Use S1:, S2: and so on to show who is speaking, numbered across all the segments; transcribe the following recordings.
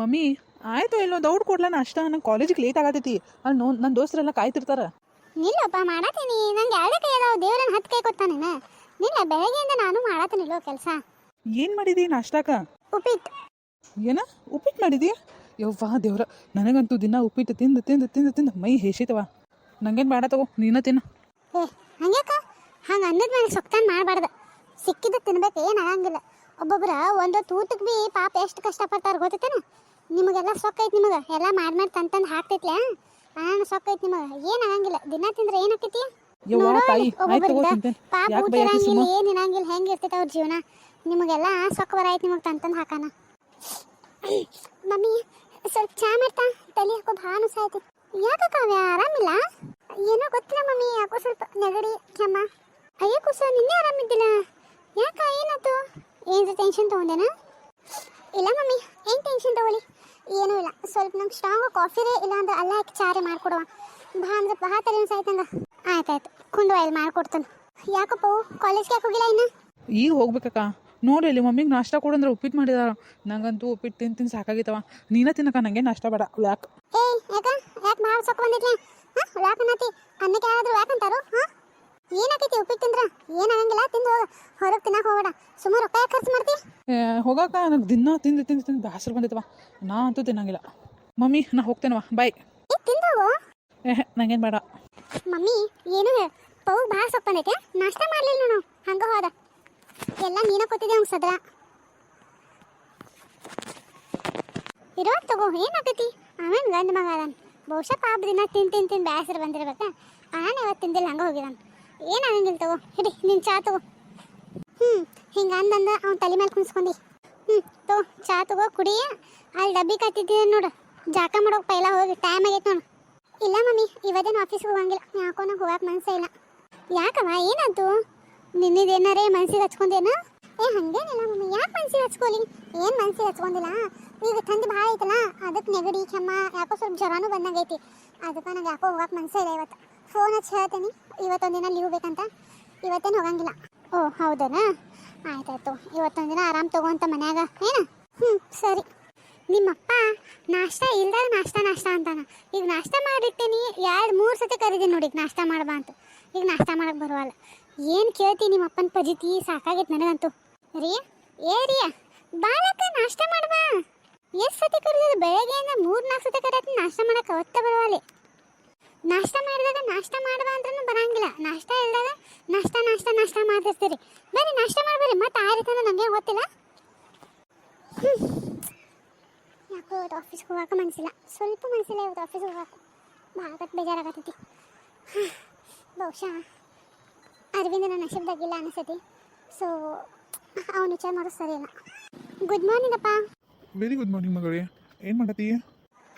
S1: Mummy ಆಯ್ತು ಇಲ್ಲೋ ದೌಡ್ ಕೊಡ್ಲ? ನಾಷ್ಟ ನಂಗೆ ಕಾಲೇಜಿಗೆ ಲೇಟ್ ಆಗತೈತಿ. ಅಲ್ಲಿ ನೋ ನನ್ನ ದೋಸ್ತರೆಲ್ಲ ಕಾಯ್ತಿರ್ತಾರ.
S2: ನಿಲ್ಲಪ್ಪ ಮಾಡತ್ತೀನಿ ನಂಗೆ ಎರಡೇ ಕೈ ಅದಾವ ದೇವ್ರನ್ನ ಹತ್ತು ಕೈ ಕೊಡ್ತಾನೆ ನಿಲ್ಲ ಬೆಳಗ್ಗೆಯಿಂದ ನಾನು ಮಾಡತ್ತೀನಿಲ್ಲೋ ಕೆಲಸ.
S1: ಏನು ಮಾಡಿದಿ ನಾಷ್ಟಾಕ?
S2: ಉಪ್ಪಿಟ್ಟು.
S1: ಏನ? ಉಪ್ಪಿಟ್ಟು ಮಾಡಿದಿ? ಯವ್ವಾ ದೇವ್ರ ನನಗಂತೂ ದಿನ ಉಪ್ಪಿಟ್ಟು ತಿಂದು ತಿಂದು ತಿಂದು ತಿಂದು ಮೈ ಹೇಸಿತವ ನಂಗೇನು ಬೇಡ ತಗೋ ನೀನ ತಿನ್ನ.
S2: ಏ ಹಂಗ್ಯಾಕ? ಹಂಗೆ ಅನ್ನದ ಮೇಲೆ ಸೊಕ್ತಾನ್ ಮಾಡಬಾರ್ದು. ಸಿಕ್ಕಿದ್ದು ತಿನ್ಬೇಕು ಏನು ಆಗಂಗಿಲ್ಲ. ಒಬ್ಬೊಬ್ರ ಒಂದು ಊಟಕ್ಕೆ ಬಿ ಪಾಪ ಎಷ್ಟು ಕಷ್ಟಪಡ್ತಾರ ಗೊತ್ತೈತೇನ? ನಿಮಗೆಲ್ಲ ಸೊಕ್ಕೈತಿ ನಿಮಗೆ. ಎಲ್ಲ ಮಾಡಿ ಮಾಡಿ ತಂದು ತಂದು ಹಾಕ್ತೈತ್ಲ? ನಾನು ಸೊಕ್ಕೈತಿ ನಿಮಗೆ. ಏನು ಆಗಂಗಿಲ್ಲ. ದಿನ ತಿಂದ್ರೆ ಏನು
S1: ಆಕೈತಿ?
S2: ಪಾಪ ಊಟ ಇರಂಗಿಲ್ಲ ಏನು ಇರಂಗಿಲ್ಲ ಹೆಂಗೆ ಇರ್ತೈತೆ ಅವ್ರ ಜೀವನ? ನಿಮಗೆಲ್ಲ ಸೊಕ್ಕ ಬರೈತಿ ನಿಮಗೆ ತಂತಂದು ಹಾಕಾನ. ಮಮ್ಮಿ ಸ್ವಲ್ಪ ಚಾ ಮಾಡ್ತಾ? ತಲೆ ಹಾಕೋ ಭಾಳ ನುಸಾಯ್ತು ಯಾಕೆ ಕಾವ್ಯ? ಆರಾಮಿಲ್ಲ? ಏನೋ ಗೊತ್ತಿಲ್ಲ ಮಮ್ಮಿ ಯಾಕೋ ಸ್ವಲ್ಪ ನೆಗಡಿ ಕೆಮ್ಮ. ಅಯ್ಯೋ ಕುಸ ನಿನ್ನೆ ಆರಾಮಿದ್ದಿಲ್ಲ. ಯಾಕ ಏನಾಯ್ತು? ಏನಾದ್ರು ಟೆನ್ಷನ್ ತೊಗೊಂಡೇನಾ? ಇಲ್ಲ ಮಮ್ಮಿ ಏನು ಟೆನ್ಷನ್ ತಗೊಳ್ಳಿ? ಏನೂ ಇಲ್ಲ. ಸ್ವಲ್ಪ ನಮ್ಗೆ ಸ್ಟ್ರಾಂಗ್ ಕಾಫಿರೇ ಇಲ್ಲ ಅಂದ್ರೆ ಅಲ್ಲ ಹಾಕಿ ಚಾರೆ ಮಾಡ್ಕೊಡುವ. ಬಾ ಅಂದ್ರೆ ಬಾ ತಲೆ ಸಾಯ್ತಂಗ. ಆಯ್ತಾಯ್ತು. ಕುಂಡು ಆಯ್ತು ಮಾಡ್ಕೊಡ್ತಾನೆ. ಯಾಕಪ್ಪ ಕಾಲೇಜ್ಗೆ ಯಾಕೆ ಹೋಗಿಲ್ಲ ಇನ್ನು?
S1: ಈಗ ಹೋಗ್ಬೇಕಕ್ಕ. ನೋಡಿ ಇಲ್ಲಿ ಮಮ್ಮಿಗೆ ನಾಷ್ಟ ಕೊಡಂದ್ರೆ ಉಪ್ಪಿಟ್ಟು ಮಾಡಿದಾರ ನಂಗಂತೂ ಉಪ್ಪಿಟ್ಟು ತಿಂದು ತಿಂದು ಸಾಕಾಗಿತ್ತವ. ನೀನ ತಿನ್ನಕ ನಂಗೆ ನಾಷ್ಟ ಬೇಡ. ಯಾಕೆ
S2: ಏಯ್ ಯಾಕ? ಯಾಕೆ ಭಾಳ ಸೊಕ್ಕ ಬಂದಿದ್ಲೆ? ಹಾಂ? ಯಾಕನ್ನತಿ ಅನ್ನಕ್ಕೆ ಯಾರಾದರೂ ಯಾಕಂತಾರೋ ಹಾಂ? ಏನಾಕೈತಿ ಉಪ್ಪಿಟ್ಟು ತಿಂದ್ರ? ಏನಾಗಂಗಿಲ್ಲ ತಿಂದು ಹೋಗ. ಹೊರಗೆ ತಿನ್ನಕ್ಕೆ ಹೋಗಬೇಡ. ಸುಮಾರು ರೊಕ್ಕ ಯಾಕೆ ಖರ್ಚು ಮಾಡ್ತಿ?
S1: ಹೋಗಾಕ ನನಗೆ ದಿನ ತಿಂದು ತಿಂದು ತಿಂದು ಬೇಸರ ಬಂದೈತವ. ನಾ ಅಂತೂ ತಿನ್ನಂಗಿಲ್ಲ. ಮಮ್ಮಿ ನಾ ಹೋಗ್ತೇನವ. ಬಾಯ್
S2: ಏ ತಿಂದು ಹೋಗು.
S1: ಏ ನಂಗೇನು ಬೇಡ.
S2: ಮಮ್ಮಿ ಏನು ಹೇಳ? ಪೌಗ್ ಭಾಳ ಸೊಪ್ಪನೈತೆ ನಾಷ್ಟ ಮಾಡಲಿಲ್ಲ ನಾನು ಹಂಗೆ ಹೋದ. ಎಲ್ಲ ನೀನ ಕೊಟ್ಟಿದ್ದೆ ಅವ್ನು ಸದ್ರ. ಇರೋ ತಗೋ. ಏನಾಕೈತಿ ಆಮೇಲೆ ಗಂಡ ಮಗ ಅದಾನ. ಬಹುಶಃ ಪಾಪ ದಿನ ತಿನ್ ತಿನ್ ತಿನ್ ಬೇಸರ ಬಂದಿರ್ಬೇಕ. ನಾನು ಇವತ್ತು ತಿಂದಿಲ್ಲ ಹಂಗೆ ಹೋಗಿದಾನ. ಏನಾಗಂಗಿಲ್ಲ ತಗೋ. ಹಿಡಿ ನಿನ್ನ ಚಾ ತಗೋ. ಹ್ಞೂ ಹಿಂಗೆ ಅಂದಂದ ಅವ್ನ ತಲೆ ಮೇಲೆ ಕುಂಸ್ಕೊಂಡಿ ಹ್ಞೂ ತಗೋ, ಚಾ ತಗೋ, ಕುಡಿ. ಅಲ್ಲಿ ಡಬ್ಬಿ ಕತ್ತಿದ್ದೆ ನೋಡು. ಜಾಕ ಮಾಡೋಕೆ ಪೈಲ ಹೋಗಿ ಟೈಮ್ ಆಗೈತೆ ನೋಡು. ಇಲ್ಲ ಮಮ್ಮಿ, ಇವತ್ತೇನು ಆಫೀಸ್ಗೆ ಹೋಗಂಗಿಲ್ಲ. ಯಾಕೋ ನಂಗೆ ಹೋಗಕ್ಕೆ ಮನಸ್ಸೇ ಇಲ್ಲ. ಯಾಕವ ಏನಾಯ್ತು? ನಿನ್ನಿದೇನಾರೇ ಮನ್ಸಿಗೆ ಹಚ್ಕೊಂಡೇನ? ಏ, ಹಂಗೇನಿಲ್ಲ ಮಮ್ಮಿ. ಯಾಕೆ ಮನ್ಸಿಗೆ ಹಚ್ಕೊಲಿ? ಏನು ಮನ್ಸಿಗೆ ಹಚ್ಕೊಂಡಿಲ್ಲ? ಈಗ ಥಂಡಿ ಭಾಳ ಐತಲ್ಲ ಅದಕ್ಕೆ ನೆಗಡಿ, ಕೆಮ್ಮ, ಯಾಕೋ ಸ್ವಲ್ಪ ಜ್ವರನೂ ಬಂದಂಗೈತಿ. ಅದಕ್ಕೆ ನಂಗೆ ಯಾಕೋ ಹೋಗಕ್ಕೆ ಮನಸ್ಸೇ ಇಲ್ಲ ಇವತ್ತು. ಫೋನ್ ಹಚ್ಚಿ ಹೇಳ್ತೀನಿ. ದಿನ ಲೀವ್ ಬೇಕಂತ. ಇವತ್ತೇನು ಹೋಗಂಗಿಲ್ಲ. ಓ, ಹೌದನಾ? ಆಯ್ತಾಯ್ತು. ದಿನ ಆರಾಮ್ ತಗೋಂತ ಮನ್ಯಾಗ. ಏನು? ಹ್ಞೂ ಸರಿ. ನಿಮ್ಮಪ್ಪ ನಾಷ್ಟ ಇಲ್ದಾರ ನಾಷ್ಟ ನಾಷ್ಟ ಅಂತಾನ. ಈಗ ನಾಷ್ಟ ಮಾಡಿರ್ತೀನಿ ಎರಡು, ಮೂರು ಸತಿ ಕರೀತೀನಿ ನೋಡಿ ಈಗ ನಾಷ್ಟ ಮಾಡ್ಬಾ ಅಂತ. ಈಗ ನಾಷ್ಟ ಮಾಡಕ್ಕೆ ಬರುವಲ್ಲ. ಏನು ಕೇಳ್ತಿ ನಿಮ್ಮಪ್ಪನ ಪಜಿತಿ? ಸಾಕಾಗೈತೆ ನನಗಂತೂ. ರೀ? ಏ, ರೀ? ಬಾಲಕ, ನಾಷ್ಟ ಮಾಡ್ಬಾ ಎಷ್ಟು ಸತಿ ಕರೆಯೋದು ಬೆಳಗ್ಗೆಯಿಂದ ಮೂರು, ನಾಲ್ಕು ಸತಿ ಕರೆಯತ್ತೀನಿ ನಾಷ್ಟ ಮಾಡಕ್ಕೆ ಅವತ್ತ ಬರುವಲ್ಲಿ. ನಾಷ್ಟ ಮಾಡಿದಾಗ ನಾಷ್ಟ ಮಾಡುವ ಅಂದ್ರೂ ಬರಂಗಿಲ್ಲ. ನಾಷ್ಟ ಇಲ್ದಾಗ ನಾಷ್ಟ ನಾಷ್ಟ ನಾಷ್ಟ ಮಾಡ್ತಿರ್ತೀರಿ. ಬರೀ ನಾಷ್ಟ ಮಾಡ್ಬೇರಿ ಮತ್ತೆ ಆ ರೀತಿ ನನಗೆ ಗೊತ್ತಿಲ್ಲ. ಯಾಕೋ ಇವತ್ತು ಆಫೀಸ್ಗೆ ಹೋಗಕ್ಕೆ ಮನಸ್ಸಿಲ್ಲ ಸ್ವಲ್ಪ ಮನಸ್ಸಿಲ್ಲ ಇವತ್ತು ಆಫೀಸ್ಗೆ ಹೋಗಕ್ಕೆ ಭಾಳ ಬೇಜಾರಾಗತ್ತೈತಿ ಬಹುಶಃ ಅರವಿಂದನ ನಶೀಬ್ದಾಗಿಲ್ಲ ಅನಿಸತಿ. ಸೊ ಅವನು ವಿಚಾರ ಮಾಡೋದು ಸರಿ ಇಲ್ಲ. ಗುಡ್ ಮಾರ್ನಿಂಗ್ ಅಪ್ಪ.
S3: ವೆರಿ ಗುಡ್ ಮಾರ್ನಿಂಗ್ ಮಗಳೇ. ಏನು ಮಾಡತ್ತೀಯ?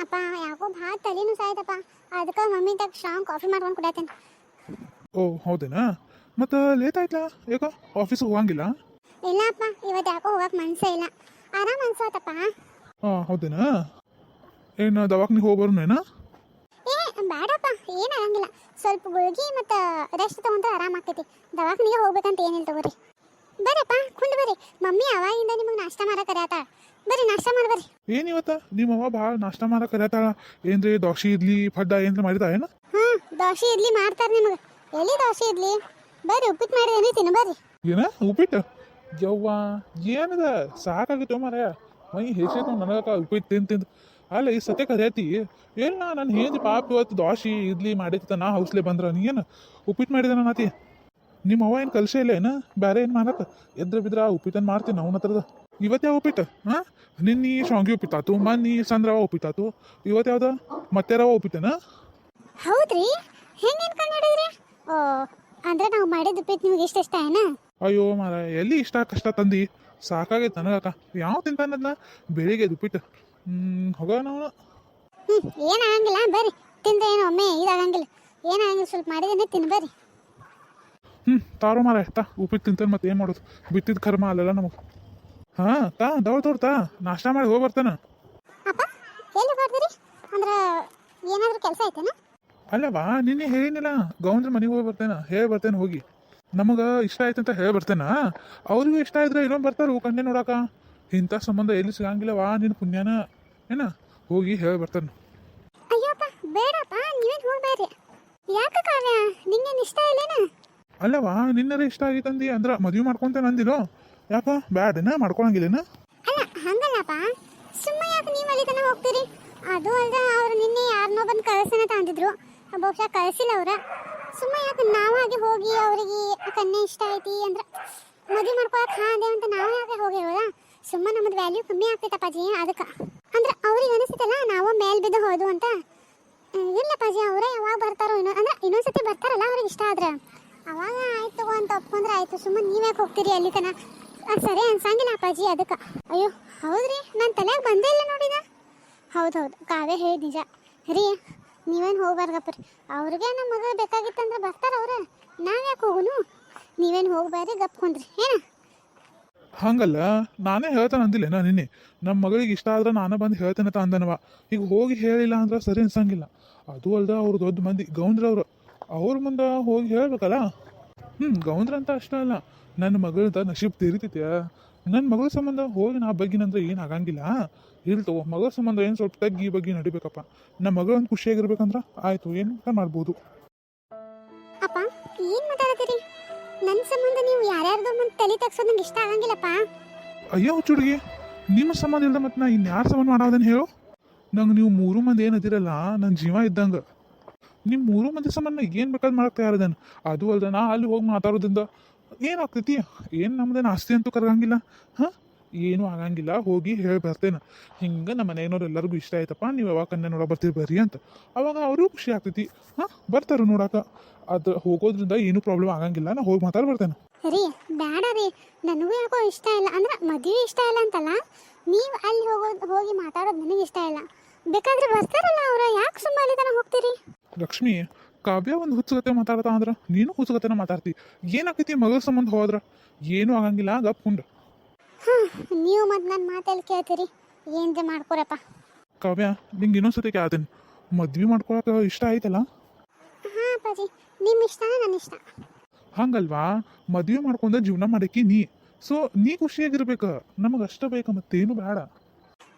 S2: ಅಪ್ಪ ಯಾಕೋ ಭಾಳ ತಲೆನೂ ಸಾಯ್ತಪ್ಪ. ಅದಕ್ಕೆ ಮಮ್ಮಿ ತಗ ಸ್ಟ್ರಾಂಗ್ ಕಾಫಿ ಮಾಡ್ಕೊಂಡು ಕುಡಿಯತ್ತೇನೆ
S3: ಓ ಹೌದೇನಾ? ಮತ್ತೆ ಲೇಟ್ ಆಯ್ತಲ್ಲ ಯಾಕ ಆಫೀಸಿಗೆ ಹೋಗಂಗಿಲ್ಲ?
S2: ಇಲ್ಲ ಅಪ್ಪ ಇವತ್ತು ಯಾಕೋ ಹೋಗಕ್ಕೆ ಮನಸ್ಸೇ ಇಲ್ಲ. ಆರಾಮ್ ಅನ್ಸೋತಪ್ಪ.
S3: ಹಾಂ ಹೌದೇನಾ? ಏನು ದವಾಖಾನೆ ಹೋಗಿ
S2: ಏ ಬೇಡಪ್ಪ ಏನಾಗಂಗಿಲ್ಲ ಸ್ವಲ್ಪ ಗುಳ್ಗಿ ಮತ್ತು ರೆಸ್ಟ್ ತೊಗೊಂಡ್ರೆ ಆರಾಮ ಆಕೈತಿ ದವಾಖಾನಿಗೆ ಹೋಗ್ಬೇಕಂತ ಏನಿಲ್ಲ ತಗೋರಿ. ಬರಪ್ಪ ಕುಂಡು ಬರ್ರಿ. ಮಮ್ಮಿ ಅವಾಗಿಂದ ನಿಮಗೆ ನಾಷ್ಟ ಮಾಡಕ್ಕೆ ಕರೆಯತ್ತಾಳ ನಾಷ್ಟ ಮಾಡಿ
S3: ಏನ್ ಇವತ್ತ? ನಿಮ್ಮ ಅವ್ವ ಭಾಳ ನಾಷ್ಟ ಮಾಡಕ್ ಕರೆತಾಳ ಏನ್ರಿ ದೋಸೆ ಇಡ್ಲಿ ಫಡ್ಡ ಏನ್ರಿ ಮಾಡಿದ ಏನು?
S2: ಹಾಂ ದೋಸೆ ಇಡ್ಲಿ ಮಾಡ್ತಾರ ನಿಮಗೆ. ಎಲ್ಲಿ ದೋಸೆ ಇಡ್ಲಿ? ಬರ್ರಿ ಉಪ್ಪಿಟ್ಟು ಮಾಡಿದೇನೆ ತಿನ್ನ ಬರ್ರಿ.
S3: ಏನ ಉಪ್ಪಿಟ್ಟು ಯವ್ವ ಏನದ? ಸಾಕಾಗಿತ್ತು ಮಾರ ಮೈ ಹೆಸರು ನನಗ ಉಪ್ಪಿಟ್ಟು ತಿಂದು ತಿಂದು. ಅಲ್ಲ ಈ ಸತ್ಯ ಕರೆಯತಿ. ಏನ ನಾನು ಹೇಂದಿ ಪಾಪ ಇವತ್ತು ದೋಸೆ ಇಡ್ಲಿ ಮಾಡಿತ್ತ ನಾ ಹೌಸ್ಲೆ ಬಂದ್ರ. ನೀ ಏನು ಉಪ್ಪಿಟ್ಟು ಮಾಡಿದ ನಾತಿ ನಿಮ್ಮ ಅವ್ವ ಏನು ಕಲ್ಸೇ ಇಲ್ಲ ಏನ? ಬೇರೆ ಏನು ಮಾಡಕ್ಕ ಎದ್ರ ಬಿದ್ರ ಉಪ್ಪಿಟ್ಟನ್ನು ಮಾಡ್ತೀನಿ ಅವನ ಹತ್ರದ. ಇವತ್ತು ಯಾವ ಉಪ್ಪಿಟ್ಟು ಹಾಂ? ನಿನ್ನಿ ಶಾಂಗಿ ಒಪ್ಪಿತಾತು ಮನ್ನಿ ಸಂದ್ರವ ಒಪ್ಪಿತಾತು ಇವತ್ತು ಯಾವ್ದು? ಮತ್ತೆ ರವ ಒಪ್ಪಿತನ
S2: ಹೌದ್ರಿ. ಹೆಂಗೆ ಅನ್ಕೊಂಡು ನೋಡಿದ್ರಿ? ಓ ಅಂದ್ರೆ ನಾವು ಮಾಡಿದ ಉಪ್ಪಿಟ್ಟು ನಿಮ್ಗೆ ಇಷ್ಟ ಇಷ್ಟ ಏನ?
S3: ಅಯ್ಯೋ ಮಾರ ಎಲ್ಲಿ ಇಷ್ಟ ಕಷ್ಟ ತಂದಿ? ಸಾಕಾಗೈತೆ ನನಗಕ್ಕ ಯಾವ ತಿಂತಾನದ್ನ? ಬೆಳಿಗ್ಗೆ ಉಪ್ಪಿಟ್ಟು. ಹ್ಞೂ ಹೋಗೋಣ ನಾವು
S2: ಹ್ಞೂ ಏನಾಗಂಗಿಲ್ಲ ಬರ್ರಿ. ತಿಂದ್ರೆ ಏನು ಒಮ್ಮೆ ಇದಾಗಂಗಿಲ್ಲ. ಏನಾಗಂಗಿಲ್ಲ ಸ್ವಲ್ಪ ಮಾಡಿದನೆ ತಿನ್ ಬರ್ರಿ.
S3: ಹ್ಞೂ ತಾರೋ ಮಾರ ತಾ ಉಪ್ಪಿಟ್ಟು ತಿಂತಾನೆ ಮತ್ತೆ ಏನು ಮಾಡೋದು? ಬಿತ್ತಿದ ಕರ್ಮ ಅಲ್ಲಲ್ಲ ನಮಗೆ. ಹಾಂ ತಾ ದೌಡ್ ತೋರ್ ತಾ. ನಾಷ್ಟ ಮಾಡಿ ಹೋಗಿ ಬರ್ತಾನ.
S2: ಅಪ್ಪ ಎಲ್ಲಿ ಬರ್ತೀರಿ? ಅಂದ್ರೆ ಏನಾದ್ರೂ ಕೆಲಸ ಐತೆನಾ
S3: ಅಲ್ಲವಾ ನಿನ್ನೆ ಹೇಳಿನಿಲ್ಲ ಗೌಂದ್ರ ಮನೆಗೆ ಹೋಗಿ ಬರ್ತೇನೆ. ಹೇಳಿ ಬರ್ತೇನೆ ಹೋಗಿ. ನಮಗ ಇಷ್ಟ ಆಯ್ತು ಅಂತ ಹೇಳಿ ಬರ್ತೇನ? ಅವ್ರಿಗೂ ಇಷ್ಟ ಇದ್ರೆ ಇನ್ನೊಂದು ಬರ್ತಾರೆ ಕಣ್ಣೆ ನೋಡಾಕ. ಇಂಥ ಸಂಬಂಧ ಎಲ್ಲಿ ಸಿಗಂಗಿಲ್ಲ ವಾ ನಿನ್ನ ಪುಣ್ಯನ. ಏನ? ಹೋಗಿ ಹೇಳಿ ಬರ್ತಾನ.
S2: ಅಯ್ಯಪ್ಪ ಬೇಡಪ್ಪ ನೀವೇನು ಹೋಗ್ಬೇಡ್ರಿ. ಯಾಕೆ ಕಾವ್ಯ? ನಿಂಗೇನು ಇಷ್ಟ ಇಲ್ಲೇನ?
S3: ಅಲ್ಲವಾ ನಿನ್ನರ ಇಷ್ಟ ಆಗಿತ್ತಂದಿ ಅಂದ್ರ ಮದುವೆ ಮಾಡ್ಕೊಂತ ಅಂದಿರೋ ಯಾಕ? ಬ್ಯಾಡೇನ? ಮಾಡ್ಕೊಳಂಗಿಲ್ಲೇನ?
S2: ಅಲ್ಲ, ಹಂಗಲ್ಲಪ್ಪ. ಸುಮ್ಮನೆ ಯಾಕೆ ನೀವು ಅಲ್ಲಿ ತನಕ ಹೋಗ್ತೀರಿ? ಅದು ಅಲ್ಲದೆ ಅವ್ರು ನಿನ್ನೆ ಯಾರನ್ನೋ ಬಂದು ಕಳ್ಸನ ತಂದಿದ್ರು. ಬಹುಶಃ ಕಳಿಸಿಲ್ಲ ಅವ್ರ. ಸುಮ್ಮನೆ ಯಾಕೆ ನಾವಾಗಿ ಹೋಗಿ ಅವರಿಗೆ ಕನ್ನೆ ಇಷ್ಟ ಐತಿ ಅಂದ್ರ ಮದುವೆ ಮಾಡ್ಕೊಳಕ್ ಹಾಂದೆ ಅಂತ ನಾವು ಯಾಕೆ ಹೋಗಿರೋದ? ಸುಮ್ಮ ನಮ್ಮದು ವ್ಯಾಲ್ಯೂ ಕಮ್ಮಿ ಆಗ್ತೈತಪ್ಪಾಜಿ ಅದಕ್ಕೆ. ಅಂದ್ರೆ ಅವ್ರಿಗೆ ಅನಿಸುತ್ತಲ್ಲ, ನಾವು ಮೇಲ್ ಬಿದ್ದು ಹೋದು ಅಂತ. ಇಲ್ಲ ಪಾಜಿ ಅವರೇ ಯಾವಾಗ ಬರ್ತಾರೋ ಇನ್ನೊ ಅಂದ್ರೆ ಇನ್ನೊಂದ್ಸತಿ ಬರ್ತಾರಲ್ಲ ಅವ್ರಿಗೆ ಇಷ್ಟ ಆದ್ರೆ. ಅವಾಗ ಆಯ್ತು ಅಂತ ಒಪ್ಕೊಂಡ್ರೆ ಆಯ್ತು. ಸುಮ್ಮನೆ ನೀವ್ಯಾಕೆ ಹೋಗ್ತೀರಿ ಅಲ್ಲಿ ತನ ಸರಿ ಅನ್ಸಂಗಿಲ್ಲ ಅಪ್ಪಾಜಿ ಅದಕ್ಕೆ. ಅಯ್ಯೋ, ಹೌದ್ರಿ? ನನ್ನ ತಲೆಯಾಗ ಬಂದೇ ಇಲ್ಲ ನೋಡಿದ. ಹೌದು ಹೌದು ಕಾವೇ ಹೇಳಿ ನಿಜ. ರೀ, ನೀವೇನು ಹೋಗ್ಬಾರ್ದಪ್ಪ ರೀ ಅವ್ರಿಗೆ ನಮ್ಮ ಮಗ ಬೇಕಾಗಿತ್ತಂದ್ರೆ ಬರ್ತಾರ ಅವ್ರ. ನಾವ್ಯಾಕೆ ಹೋಗುನು? ನೀವೇನು ಹೋಗ್ಬಾರ್ರಿ ಗಪ್ಕೊಂಡ್ರಿ ಏನ?
S3: ಹಂಗಲ್ಲ, ನಾನೇ ಹೇಳ್ತಾನೆ ನಾನು ನಿನ್ನೆ. ನಮ್ಮ ಮಗಳಿಗೆ ಇಷ್ಟ ಆದ್ರೆ ನಾನು ಬಂದು ಹೇಳ್ತೇನೆ ಅಂತ ಈಗ ಹೋಗಿ ಹೇಳಿಲ್ಲ ಅಂದ್ರೆ ಸರಿ ಅನ್ಸಂಗಿಲ್ಲ. ಅದು ಅಲ್ದ ಅವ್ರು ದೊಡ್ಡ ಮಂದಿ, ಗೌಂಡ್ರವ್ರು. ಅವ್ರ ಮುಂದೆ ಹೋಗಿ ಹೇಳ್ಬೇಕಲ್ಲ? ಹ್ಞೂ ಗೌಂದ್ರ ಅಂತ ಅಷ್ಟೇ ಅಲ್ಲ. ನನ್ನ ಮಗಳದ ನಶೀಬ್ ತೀರಿತೈತೆ. ನನ್ನ ಮಗಳ ಸಂಬಂಧ ಹೋಗಿ ನಾ ಬಗ್ಗಿನಂದ್ರೆ ಏನು ಆಗಂಗಿಲ್ಲ. ಇಲ್ ತಗೋ ಮಗಳ ಸಂಬಂಧ ಏನು ಸ್ವಲ್ಪ ತಗ್ಗಿ ಬಗ್ಗೆ ನಡಿಬೇಕಪ್ಪ. ನಮ್ಮ ಮಗಳು ಒಂದು ಖುಷಿಯಾಗಿರ್ಬೇಕಂದ್ರೆ ಆಯಿತು ಏನು ಮಾಡ್ಬೋದು?
S2: ಅಪ್ಪ ಏನು ಮಾತಾಡತ್ತೀರಿ? ನನ್ನ ಸಂಬಂಧ ನೀವು ಯಾರ್ಯಾರ್ದೋ ಮುಂದೆ ತಲೆ ತಗ್ಸೋದು ನಂಗೆ ಇಷ್ಟ ಆಗಂಗಿಲ್ಲಪ್ಪ.
S3: ಅಯ್ಯೋ ಹುಚ್ಚುಡುಗಿ ನಿಮ್ಮ ಸಂಬಂಧ ಇಲ್ದ ಮತ್ತೆ ನಾ ಇನ್ಯಾರ ಸಂಬಂಧ ಮಾಡೋದೇನು ಹೇಳು? ನಂಗೆ ನೀವು ಮೂರು ಮಂದಿ ಏನು ಅದಿರಲ್ಲ ನನ್ನ ಜೀವ ಇದ್ದಂಗೆ. ನಿಮ್ಮ ಮೂರು ಮಂದಿ ಸಂಬಂಧ ಏನು ಬೇಕಾದ್ರೆ ಮಾಡಕ್ಕೆ ತಯಾರಿದ್ದಾನೆ ಅದು ಅಲ್ದ ನಾ ಅಲ್ಲಿ ಹೋಗಿ ಮಾತಾಡೋದ್ರಿಂದ ಏನಾಗ್ತೈತಿ ಏನು ನಮ್ದೇನು ಆಸ್ತಿ ಅಂತೂ ಕರಗಂಗಿಲ್ಲ. ಹಾಂ? ಏನೂ ಆಗಂಗಿಲ್ಲ. ಹೋಗಿ ಹೇಳಿ ಬರ್ತೇನೆ. ಹಿಂಗೆ ನಮ್ಮ ಮನೆಯವ್ರು ಎಲ್ಲರಿಗೂ ಇಷ್ಟ ಆಯ್ತಪ್ಪ. ನೀವು ಯಾವಾಗ ಕನ್ನೆ ನೋಡ ಬರ್ತೀರಿ ಬರ್ರಿ ಅಂತ. ಅವಾಗ ಅವ್ರಿಗೂ ಖುಷಿ ಆಗ್ತೈತಿ. ಹಾಂ? ಬರ್ತಾರೆ ನೋಡಕ್ಕೆ ಅದು ಹೋಗೋದ್ರಿಂದ ಏನೂ ಪ್ರಾಬ್ಲಮ್ ಆಗಂಗಿಲ್ಲ. ನಾ ಹೋಗಿ ಮಾತಾಡಿ ಬರ್ತೇನೆ.
S2: ರೀ ಬೇಡ ರೀ. ನನಗೂ ಯಾಕೋ ಇಷ್ಟ ಇಲ್ಲ. ಅಂದ್ರೆ ಮದುವೆ ಇಷ್ಟ ಇಲ್ಲ ಅಂತಲ್ಲ. ನೀವು ಅಲ್ಲಿ ಹೋಗೋದು, ಹೋಗಿ ಮಾತಾಡೋದು ನನಗೆ ಇಷ್ಟ ಇಲ್ಲ. ಬೇಕಾದ್ರೆ ಬರ್ತಾರಲ್ಲ ಅವರ. ಯಾಕೆ ಸುಮ್ಮನೆ ಹೋಗ್ತೀರಿ?
S3: ಲಕ್ಷ್ಮಿ ಕಾವ್ಯ ಒಂದು ಹುಚ್ಚುಗತೆ ಮಾತಾಡ್ತಾ ಅಂದ್ರೆ ನೀನು ಹುಚ್ಚುಗತೆನ ಮಾತಾಡ್ತಿ. ಏನಾಕೈತಿ ಮಗಳ ಸಂಬಂಧ ಹೋದ್ರ? ಏನೂ ಆಗಂಗಿಲ್ಲ ಗಪ್ಕೊಂಡು
S2: ಹಾಂ ನೀವು ಮತ್ತೆ ನನ್ನ ಮಾತಲ್ಲಿ ಕೇಳ್ತೀರಿ. ಏನ್ ಮಾಡ್ಕೊರಪ್ಪ?
S3: ಕಾವ್ಯ ನಿಂಗೆ ಇನ್ನೊಂದ್ಸತಿ ಕೇಳ್ತೀನಿ. ಮದ್ವೆ ಮಾಡ್ಕೊಳಕ್ಕೆ ಇಷ್ಟ ಆಯ್ತಲ್ಲ?
S2: ಹಾ ಅಪ್ಪಾಜಿ. ನಿಮ್ಮ ಇಷ್ಟ ನನ್ನ ಇಷ್ಟ.
S3: ಹಂಗಲ್ವಾ? ಮದ್ವೆ ಮಾಡ್ಕೊಂಡ ಜೀವನ ಮಾಡಕ್ಕೆ ನೀ. ಸೊ ನೀ ಖುಷಿಯಾಗಿರ್ಬೇಕು. ನಮಗೆ ಅಷ್ಟ ಬೇಕು ಮತ್ತೇನು ಬೇಡ.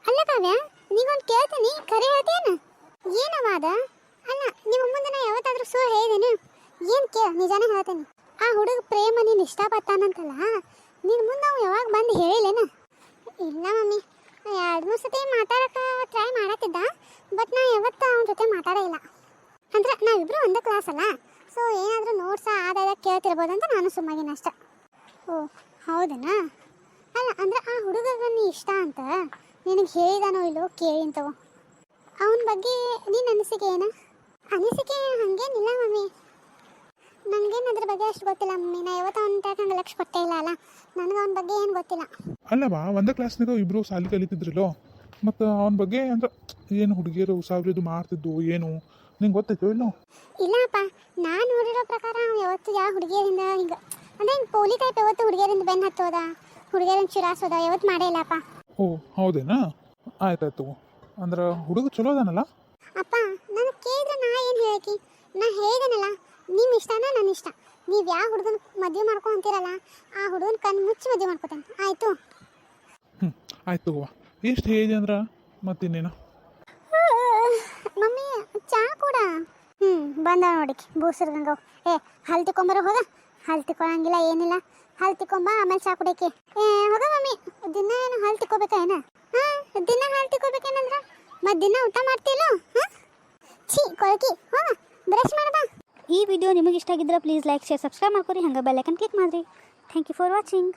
S2: ಅಲ್ಲ ಕಾವ್ಯ ನೀವೊಂದು ಕೇಳ್ತೀನಿ ಕರೆ ಹೇಳ್ತೇನು? ಏನವಾದ ಅಲ್ಲ, ನಿಮ್ಮ ಮುಂದೆ ಯಾವತ್ತಾದ್ರೂ ಸುಳ್ಳು ಹೇಳಿದೇನು. ಏನು ಕೇಳ, ನಿಜಾನೇ ಹೇಳ್ತೇನೆ. ಆ ಹುಡುಗ ಪ್ರೇಮ, ನೀನು ಇಷ್ಟಪಡ್ತಾನಂತಲ್ಲ ನಿನ್ನ ಮುಂದೆ ನಾವು ಯಾವಾಗ ಬಂದು ಹೇಳಿಲ್ಲೇನ? ಇಲ್ಲ ಮಮ್ಮಿ, ಎರಡು ಮೂರು ಸತಿ ಮಾತಾಡಕ್ಕೆ ಟ್ರೈ ಮಾಡತ್ತಿದ್ದ ಬಟ್ ನಾ ಯಾವತ್ತೂ ಅವನ ಜೊತೆ ಮಾತಾಡೇ ಇಲ್ಲ. ಅಂದ್ರೆ ನಾವಿಬ್ರು ಒಂದೇ ಕ್ಲಾಸ್ ಅಲ್ಲ ಸೊ ಏನಾದರೂ ನೋಟ್ಸ ಆದಾಗ ಕೇಳ್ತಿರ್ಬೋದು ಅಂತ ನಾನು ಸುಮ್ಮಾಗಿನ ಅಷ್ಟೆ. ಓ, ಹೌದನಾ? ಅಲ್ಲ, ಅಂದ್ರೆ ಆ ಹುಡುಗಗ ನೀ ಇಷ್ಟ ಅಂತ ನಿನಗೆ ಹೇಳಿದಾನೋ ಇಲ್ಲೋ ಕೇಳಿ ತಗೋ ಅವನ ಬಗ್ಗೆ ನಿನ್ನ ಅನಿಸಿಕೆ ಏನ? ಅನಿಸಿಕೆ ಹಂಗೇನಿಲ್ಲ ಮಮ್ಮಿ. ನನಗೇನು ಅದ್ರ ಬಗ್ಗೆ ಅಷ್ಟು ಗೊತ್ತಿಲ್ಲ ಮಮ್ಮಿ. ನಾ ಯಾವತ್ತೂ ಅವನ ತಗೊಂಡು ಲಕ್ಷ ಕೊಟ್ಟೇ ಇಲ್ಲ ಅಲ್ಲ. ನನಗೆ ಅವನ ಬಗ್ಗೆ ಏನು ಗೊತ್ತಿಲ್ಲ.
S3: ಅಲ್ಲವಾ ಒಂದೇ ಕ್ಲಾಸ್ನಾಗ ಇಬ್ರು ಸಾಲಿ ಕಲಿತಿದ್ರಲ್ಲೋ? ಮತ್ತು ಅವನ ಬಗ್ಗೆ ಅಂದ್ರೆ ಏನು ಹುಡುಗಿಯರು ಸಾವಿರದು ಮಾಡ್ತಿದ್ದು ಏನು? ನಿಂಗೆ ಗೊತ್ತಿತ್ತು ಇಲ್ಲೋ?
S2: ಇಲ್ಲಪ್ಪ ನಾನು ನೋಡಿರೋ ಪ್ರಕಾರ ಯಾವತ್ತು ಯಾವ ಹುಡುಗಿಯರಿಂದ ಹಿಂಗೆ ಅಂದ್ರೆ ಹಿಂಗೆ ಪೋಲಿ ಟೈಪ್ ಯಾವತ್ತು ಹುಡುಗಿಯರಿಂದ ಬೆನ್ನು ಹತ್ತೋದ? ಹುಡುಗಿಯರಿಂದ ಚುರಾಸೋದ? ಯಾವತ್ತು ಮಾಡೇ ಇಲ್ಲಪ್ಪ.
S3: ಓ ಹೌದೇನಾ? ಆಯ್ತಾಯ್ತು ಅಂದ್ರೆ ಹುಡುಗ ಚಲೋ ಅದಾನಲ್ಲ?
S2: ಅಪ್ಪ ನಾನು ಕೇಳಿದ್ರೆ ನಾ ಏನು ಹೇಳಕ್ಕೆ? ನಾ ಹೇಳ್ದನಲ್ಲ ನಿಮ್ಮ ಇಷ್ಟನ ನನ್ನ ಇಷ್ಟ? ನೀವು ಯಾವ ಹುಡುಗನ ಮದುವೆ ಮಾಡ್ಕೊಂತೀರಲ್ಲ ಆ ಹುಡುಗನ ಕಣ್ಣು ಮುಚ್ಚಿ ಮದುವೆ ಮಾಡ್ಕೊತೇನೆ. ಆಯಿತು?
S3: ಹ್ಞೂ ಆಯ್ತು ತಗೋವ ಎಷ್ಟು ಹೇಳಿದೆ ಅಂದ್ರೆ ಮತ್ತಿನ್ನೇನು?
S2: ಮಮ್ಮಿ ಚಾ ಕೂಡ. ಹ್ಞೂ ಬಂದ ನೋಡಿ ಬೂಸರ್ ಗಂಗವ್ ಏ ಹಲ್ ಕೊಂಬರ ಹೋಗ. ಹಲ್ ತಿಕ್ಕೊಳಂಗಿಲ್ಲ ಏನಿಲ್ಲ. ಹಲ್ ತಿಕ್ಕೊಂಬ ಆಮೇಲೆ ಚಾ ಕುಡಿಯಕ್ಕೆ. ಏ ಹೋಗ ಮಮ್ಮಿ ದಿನ ಏನು ಹಲ್ ಏನ? ಹಾಂ ದಿನ ಹಾಲು ತಿಕ್ಕೋಬೇಕೇನಂದ್ರ ದಿನ ಊಟ ಮಾಡ್ತಿಲ್ಲ ಛೀ, ಕೊಳಕಿ ಹೋಗ ಬ್ರಷ್ ಮಾಡಬಾ.
S4: ಈ ವಿಡಿಯೋ ನಿಮಗೆ ಇಷ್ಟ ಆಗಿದ್ರೆ ಪ್ಲೀಸ್ ಲೈಕ್ ಶೇರ್ ಸಬ್ಸ್ಕ್ರೈಬ್ ಮಾಡ್ಕೊರಿ. ಹಂಗೆ ಬೆಲ್ಲೈಕನ್ ಕ್ಲಿಕ್ ಮಾಡಿರಿ. Thank you for watching